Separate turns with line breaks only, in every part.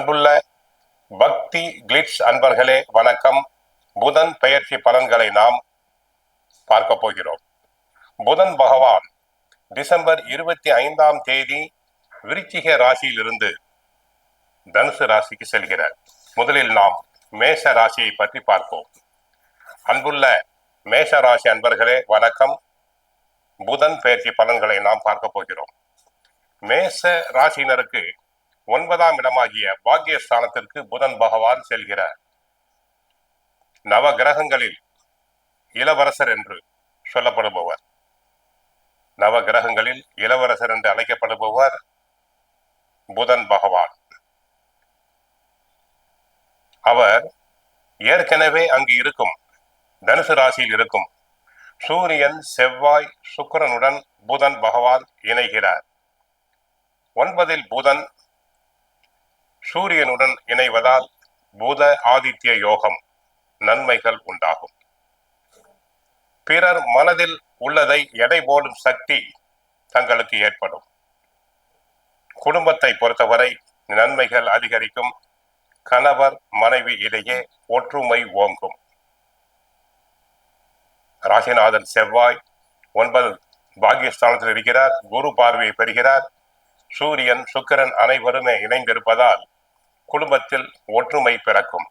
அன்புள்ள பக்தி கிளிட்ஸ் அன்பர்களே வணக்கம். புதன் பெயர்ச்சி பலன்களை நாம் பார்க்க போகிறோம். புதன் பகவான் டிசம்பர் இருபத்தி ஐந்தாம் தேதி விருச்சிக ராசியிலிருந்து தனுசு ராசிக்கு செல்கிறார். முதலில் நாம் மேஷ ராசியை பற்றி பார்ப்போம். அன்புள்ள மேஷ ராசி அன்பர்களே வணக்கம். புதன் பெயர்ச்சி பலன்களை நாம் பார்க்க போகிறோம். மேச ராசியினருக்கு ஒன்பதாம் இடமாகிய பாக்கியஸ்தானத்திற்கு புதன் பகவான் செல்கிறார். நவ கிரகங்களில் இளவரசர் என்று சொல்லப்படுபவர். நவ கிரகங்களில் இளவரசர் என்று அழைக்கப்படுபவர் புதன் பகவான். அவர் ஏற்கனவே அங்கு இருக்கும் தனுசு ராசியில் இருக்கும் சூரியன் செவ்வாய் சுக்கிரனுடன் புதன் பகவான் இணைகிறார். ஒன்பதில் புதன் சூரியனுடன் இணைவதால் புத ஆதித்ய யோகம் நன்மைகள் உண்டாகும். பிறர் மனதில் உள்ளதை எடை போடும் சக்தி தங்களுக்கு ஏற்படும். குடும்பத்தை பொறுத்தவரை நன்மைகள் அதிகரிக்கும். கணவர் மனைவி இடையே ஒற்றுமை ஓங்கும். ராசிநாதன் செவ்வாய் ஒன்பது பாகியஸ்தானத்தில் இருக்கிறார். குரு பார்வையை பெறுகிறார். சூரியன் சுக்கிரன் அனைவருமே இணைந்திருப்பதால் குடும்பத்தில் ஒற்றுமை பிறக்கும்.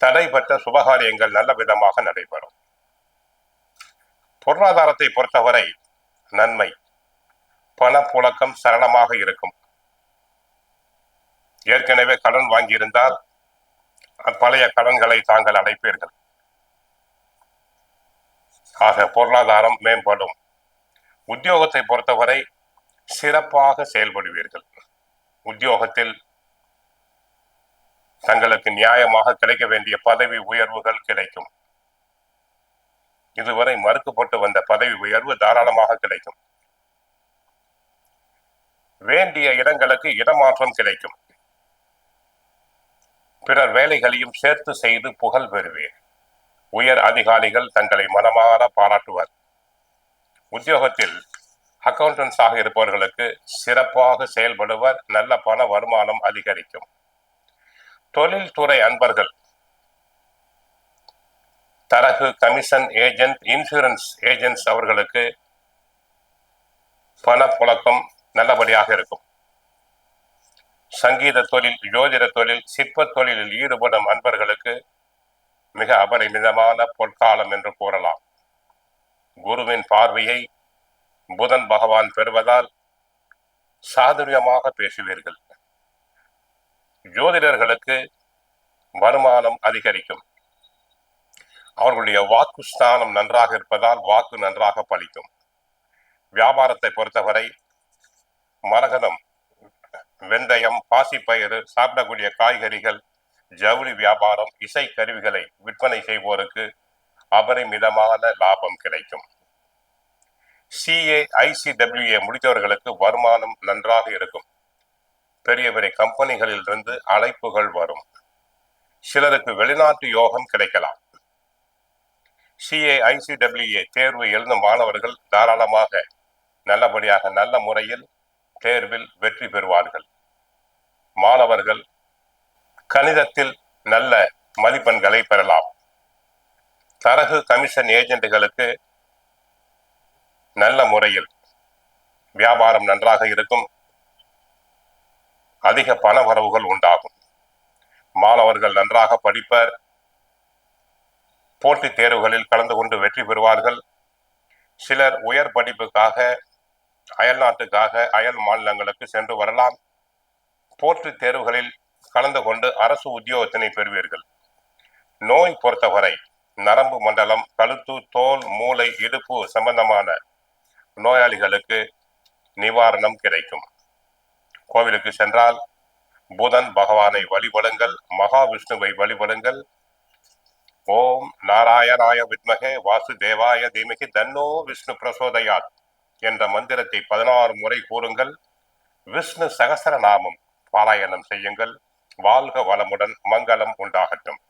தடைபட்ட சுபகாரியங்கள் நல்ல விதமாக நடைபெறும். பொருளாதாரத்தை பொறுத்தவரை நன்மை. பணப்புழக்கம் சரளமாக இருக்கும். ஏற்கனவே கடன் வாங்கியிருந்தால் பழைய கடன்களை தாங்கள் அடைப்பீர்கள். ஆக பொருளாதாரம் மேம்படும். உத்தியோகத்தை பொறுத்தவரை சிறப்பாக செயல்படுவீர்கள். உத்தியோகத்தில் தங்களுக்கு நியாயமாக கிடைக்க வேண்டிய பதவி உயர்வுகள் கிடைக்கும். இதுவரை மறுக்கப்பட்டு வந்த பதவி உயர்வு தாராளமாக கிடைக்கும். வேண்டிய இடங்களுக்கு இடமாற்றம் கிடைக்கும். பிறர் வேலைகளையும் சேர்த்து செய்து புகழ் பெறுவேன் உயர் அதிகாரிகள் தங்களை மனமாற பாராட்டுவர். உத்தியோகத்தில் அக்கௌண்டன்ஸாக இருப்பவர்களுக்கு சிறப்பாக செயல்படுவர். நல்ல பண வருமானம் அதிகரிக்கும். தொழில்துறை அன்பர்கள். தரகு கமிஷன் ஏஜென்ட் இன்சூரன்ஸ் ஏஜென்ட்ஸ் அவர்களுக்கு பணப்புழக்கம் நல்லபடியாக இருக்கும். சங்கீத தொழில் ஜோதிட தொழில் சிற்ப தொழிலில் ஈடுபடும் அன்பர்களுக்கு மிக அபரிமிதமான பொற்காலம் என்று கூறலாம். குருவின் பார்வையை புதன் பகவான் பெறுவதால் சாதுரியமாக பேசுவீர்கள். ஜோதிடர்களுக்கு வருமானம் அதிகரிக்கும். அவர்களுடைய வாக்கு ஸ்தானம் நன்றாக இருப்பதால் வாக்கு நன்றாக பலிக்கும். வியாபாரத்தை பொறுத்தவரை மரகதம் வெந்தயம் பாசிப்பயிறு சாப்பிடக்கூடிய காய்கறிகள் ஜவுளி வியாபாரம் இசை கருவிகளை விற்பனை செய்வோருக்கு அபரிமிதமான லாபம் கிடைக்கும். சிஏ ஐசிடபிள்யூஏ முடித்தவர்களுக்கு வருமானம் நன்றாக இருக்கும். பெரிய பெரிய கம்பெனிகளில் இருந்து அழைப்புகள் வரும். சிலருக்கு வெளிநாட்டு யோகம் கிடைக்கலாம். சிஏ ஐசிடபிள்யூஏ தேர்வு எழுதும் மாணவர்கள் தாராளமாக நல்லபடியாக நல்ல முறையில் தேர்வில் வெற்றி பெறுவார்கள். மாணவர்கள் கணிதத்தில் நல்ல மதிப்பெண்களை பெறலாம். தரகு கமிஷன் ஏஜென்ட்டுகளுக்கு நல்ல முறையில். வியாபாரம் நன்றாக இருக்கும். அதிக பண வரவுகள் உண்டாகும். மாணவர்கள் நன்றாக படிப்பர். போட்டித் தேர்வுகளில் கலந்து கொண்டு வெற்றி பெறுவார்கள். சிலர் உயர் படிப்புக்காக அயல் நாட்டுக்காக அயல் மாநிலங்களுக்கு சென்று வரலாம். போட்டித் தேர்வுகளில் கலந்து கொண்டு அரசு உத்தியோகத்தினை பெறுவீர்கள். நோய் பொறுத்தவரை நரம்பு மண்டலம் கழுத்து தோல் மூளை இடுப்பு சம்பந்தமான நோயாளிகளுக்கு நிவாரணம் கிடைக்கும். கோவிலுக்கு சென்றால் புதன் பகவானை வழிபடுங்கள் மகாவிஷ்ணுவை வழிபடுங்கள். ஓம் நாராயணாய வித்மகே வாசுதேவாய தீமகி தன்னோ விஷ்ணு பிரசோதயாத் என்ற மந்திரத்தை பதினாறு முறை கூறுங்கள். விஷ்ணு சகசர நாமம் பாராயணம் செய்யுங்கள். வாழ்க வளமுடன் மங்களம் உண்டாகட்டும்.